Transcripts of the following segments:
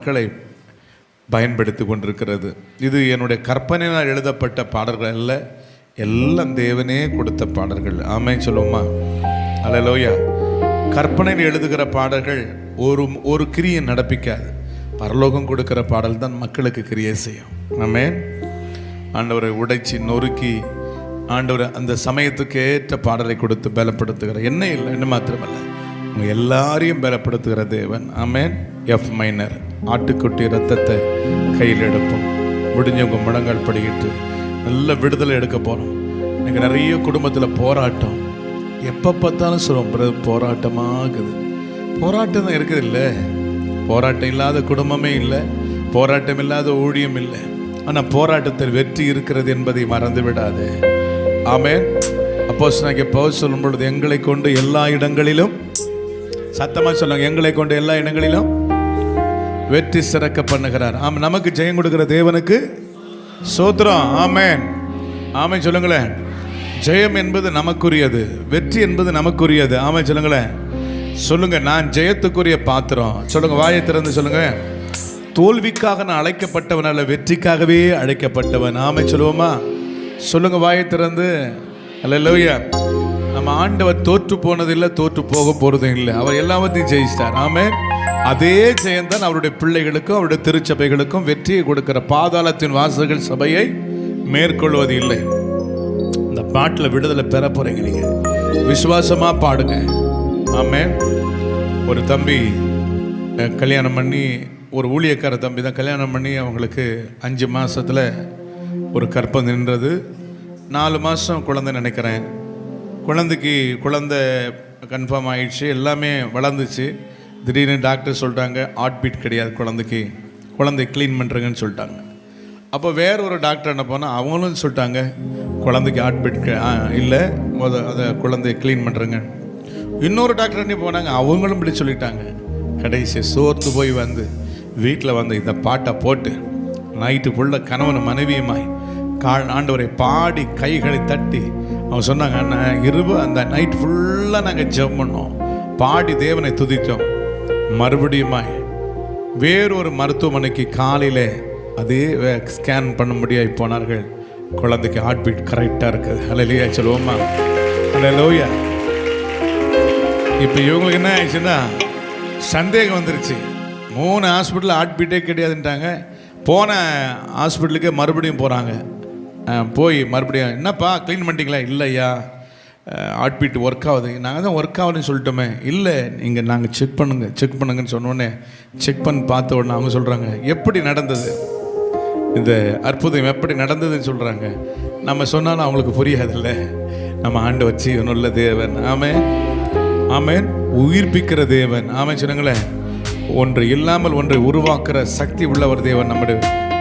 மக்களை பயன்படுத்தி கொண்டிருக்கிறது. இது என்னுடைய கற்பனையினால் எழுதப்பட்ட பாடல்கள் அல்ல எல்லாம் தேவனே கொடுத்த பாடல்கள். ஆமே சொல்லுவோமா? அலலோயா கற்பனையில் எழுதுகிற பாடல்கள் ஒரு ஒரு கிரியை நடப்பிக்காது பரலோகம் கொடுக்கிற பாடல் தான் மக்களுக்கு கிரியை செய்யும். ஆமே ஆண்டவரை உடைச்சி நொறுக்கி ஆண்டவர் அந்த சமயத்துக்கு ஏற்ற பாடலை கொடுத்து பலப்படுத்துகிற என்ன இல்லை என்ன மாத்திரமல்ல. உங்க எல்லாரையும் பலப்படுத்துகிற தேவன். ஆமேன். எஃப் மைனர் ஆட்டுக்குட்டி ரத்தத்தை கையில் எடுப்போம். முடிஞ்சவங்க முழங்கால் படிக்கிட்டு நல்ல விடுதலை எடுக்க போகிறோம் எனக்கு நிறைய குடும்பத்தில் போராட்டம். எப்போ பார்த்தாலும் சொல்லுவோம் பிரதர் போராட்டமாகுது. போராட்டம் தான் இருக்குது இல்லை? போராட்டம் இல்லாத குடும்பமே இல்லை. போராட்டம் இல்லாத ஊழியம் இல்லை. ஆனால் போராட்டத்தில் வெற்றி இருக்கிறது என்பதை மறந்து விடாது. ஆமென். அப்போஸ் நான் சொல்லும் பொழுது எங்களை கொண்டு எல்லா இடங்களிலும் சத்தமாக சொல்லுங்க. எங்களை கொண்டு எல்லா இடங்களிலும் வெற்றி சிறக்க பண்ணுகிறார். ஆமா நமக்கு ஜெயம் கொடுக்குற தேவனுக்கு சோத்திரம். ஆமேன். ஆமை சொல்லுங்களேன். ஜெயம் என்பது நமக்குரியது. வெற்றி என்பது நமக்குரியது. ஆமை சொல்லுங்களேன். சொல்லுங்க நான் ஜெயத்துக்குரிய பாத்திரம். சொல்லுங்க வாயை திறந்து சொல்லுங்க. தோல்விக்காக நான் அழைக்கப்பட்டவன் அல்ல வெற்றிக்காகவே அழைக்கப்பட்டவன். ஆமை சொல்லுவோமா? சொல்லுங்க வாயை திறந்து. அல்ல நம்ம ஆண்டவர் தோற்று போனதில்லை தோற்று போக போறதும் இல்லை. அவர் எல்லாவற்றையும் ஜெயிச்சிட்டார். ஆமே அதே ஜெயந்தான் அவருடைய பிள்ளைகளுக்கும் அவருடைய திருச்சபைகளுக்கும் வெற்றியை கொடுக்கிற பாதாளத்தின் வாசல்கள் சபையை மேற்கொள்வது இல்லை. இந்த பாட்டில் விடுதலை பெற போறீங்க நீங்க. விசுவாசமா பாடுங்க. ஆமே ஒரு தம்பி கல்யாணம் பண்ணி ஒரு ஊழியக்கார தம்பி தான் கல்யாணம் பண்ணி அவங்களுக்கு அஞ்சு மாதத்தில் ஒரு கற்பம் நின்றது. நாலு மாதம் குழந்தை நினைக்கிறேன். குழந்தைக்கு குழந்தை கன்ஃபார்ம் ஆயிடுச்சு எல்லாமே வளர்ந்துச்சு. திடீர்னு டாக்டர் சொல்லிட்டாங்க ஹார்ட் பீட் கிடையாது குழந்தைக்கு. குழந்தை க்ளீன் பண்ணுறங்கன்னு சொல்லிட்டாங்க. அப்போ வேற ஒரு டாக்டர் என்ன போனால் அவங்களும் சொல்லிட்டாங்க குழந்தைக்கு ஹார்ட் பீட் இல்லை முத அதை குழந்தைய க்ளீன் பண்ணுறங்க இன்னொரு டாக்டர் என்ன போனாங்க அவங்களும் இப்படி சொல்லிட்டாங்க. கடைசி சோர்த்து போய் வந்து வீட்டில் வந்து இந்த பாட்டை போட்டு நைட்டு ஃபுல்லாக கணவன் மனைவியுமாய் கால் ஆண்டவரை பாடி கைகளை தட்டி அவங்க சொன்னாங்க அண்ணன் இருப அந்த நைட் ஃபுல்லாக நாங்கள் ஜெபம் பண்ணோம். பாடி தேவனை துதித்தோம். மறுபடியுமாய் வேறொரு மருத்துவமனைக்கு காலையில் அதே ஸ்கேன் பண்ண முடியாது போனார்கள். குழந்தைக்கு ஹார்ட் பீட் கரெக்டாக இருக்குது. ஹலோலியா சொல்லுவோமா? ஹலோயா இப்போ இவங்களுக்கு என்ன ஆயிடுச்சுன்னா சந்தேகம் வந்துருச்சு. மூணு ஹாஸ்பிட்டலில் ஹார்ட் பீட்டே கிடையாதுன்ட்டாங்க. போன ஹாஸ்பிட்டலுக்கு மறுபடியும் போகிறாங்க போய் மறுபடியும் என்னப்பா க்ளீன் பண்ணிட்டீங்களா? இல்லையா ஹார்ட் ஒர்க் ஆகுது. நாங்கள் தான் ஒர்க் ஆகுதுன்னு சொல்லிட்டோமே. இல்லை நீங்கள் நாங்கள் செக் பண்ணுங்க செக் பண்ணுங்கன்னு சொன்னோடனே செக் பண்ணி பார்த்த உடனே அவங்க சொல்கிறாங்க எப்படி நடந்தது? இந்த அற்புதம் எப்படி நடந்ததுன்னு சொல்கிறாங்க நம்ம சொன்னாலும் அவங்களுக்கு புரியாதுல்ல. நம்ம ஆண்டு வச்சு நல்ல தேவன். ஆமே ஆமேன். உயிர்ப்பிக்கிற தேவன். ஆமே சொன்னங்களேன் ஒன்று இல்லாமல் ஒன்றை உருவாக்குற சக்தி உள்ளவர் தேவன் நம்முடைய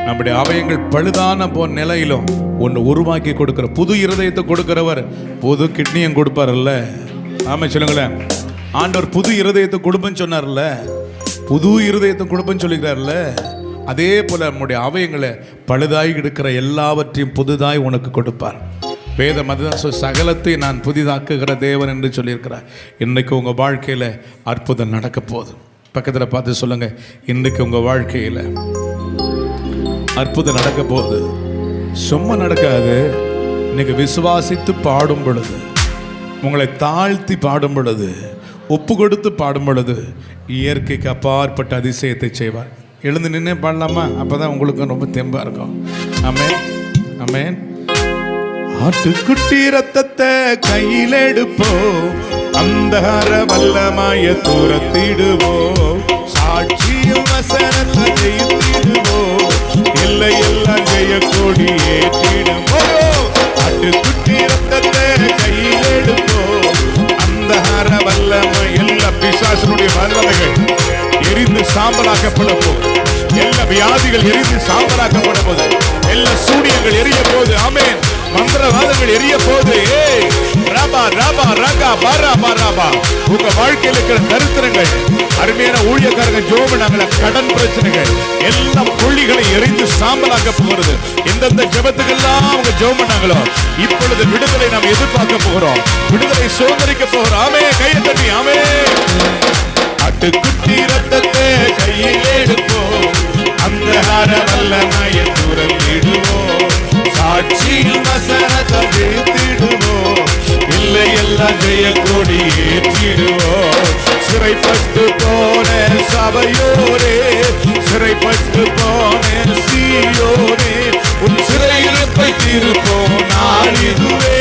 நம்முடைய அவயங்கள் பழுதான போ நிலையிலும் ஒன்று உருவாக்கி கொடுக்கிற புது இருதயத்தை கொடுக்கிறவர் புது கிட்னியும் கொடுப்பார்ல ஆமாம் சொல்லுங்களேன். ஆண்டவர் புது இருதயத்தை கொடுப்பேன்னு சொன்னார்ல. புது இருதயத்தை கொடுப்பேன்னு சொல்லிக்கிறார்ல. அதே போல் நம்முடைய அவயங்களை பழுதாய் இருக்கிற எல்லாவற்றையும் புதுதாய் உனக்கு கொடுப்பார். வேத மத சகலத்தை நான் புதிதாக்குகிற தேவன் என்று சொல்லியிருக்கிறார். இன்றைக்கு உங்கள் வாழ்க்கையில் அற்புதம் நடக்க போகுது. பக்கத்தில் பார்த்து சொல்லுங்கள் இன்றைக்கு உங்கள் வாழ்க்கையில் அற்புதம் நடக்க போகுது சும்மா நடக்காது. இன்னைக்கு விசுவாசித்து பாடும் பொழுது உங்களை தாழ்த்தி பாடும் பொழுது ஒப்பு கொடுத்து பாடும் பொழுது இயற்கைக்கு அப்பாற்பட்ட அதிசயத்தை செய்வார். எழுந்து நின்று பாடலாமா? அப்போதான் உங்களுக்கு ரொம்ப தெம்பாக இருக்கும். அமேன் அமேன் ஆட்டுக்குட்டி ரத்தத்தை கையில் எடுப்போம். அந்தகார வல்லமாய தூரத்திடுவோம். சாட்சியும் வசனத்தை பிசாசனுடைய எரிந்து சாம்பலாக்கப்பட போகுது எல்லா வியாதிகள் எரிந்து சாம்பலாக்கப்பட போகுது எல்லா சூரியங்கள் எரிய போகுது ஆமேன். மந்திரவாதங்கள் எரிய போது ஏய் ராபா ரபா ரகா பரா உங்க வாழ்க்கையில் இருக்கிற தரித்திரங்கள் அருமையான ஊழியக்காரங்க ஜோபனாங்கள கடன் பிரச்சனைகள் எல்லா புள்ளிகளை எரிந்து சாம்பலாக்க போகிறது. எந்தெந்த ஜபத்துக்கெல்லாம் அவங்க ஜெபம் பண்ணாங்களோ இப்பொழுது விடுதலை நாம் எதிர்பார்க்க போகிறோம். விடுதலை சோதரிக்க போகிறோம். ஆமே கையை தட்டி ஆமே ஆட்டுக்குட்டி ரத்தத்தை கையில் எடுப்போம். அந்த ஹார ஹர வல்லமைய துறந்திடுவோம் சாட்சியில் வசனத்தை வீழ்த்திடுவோம் இல்லை எல்லாம் ஜெய கொடி ஏற்றிடுவோம். சிறைப்பட்டு போன சபையோரே சிறைப்பட்டு போன சீயோரே உன் சிறையிருப்பை தீர்ப்போம் நான் இதுவே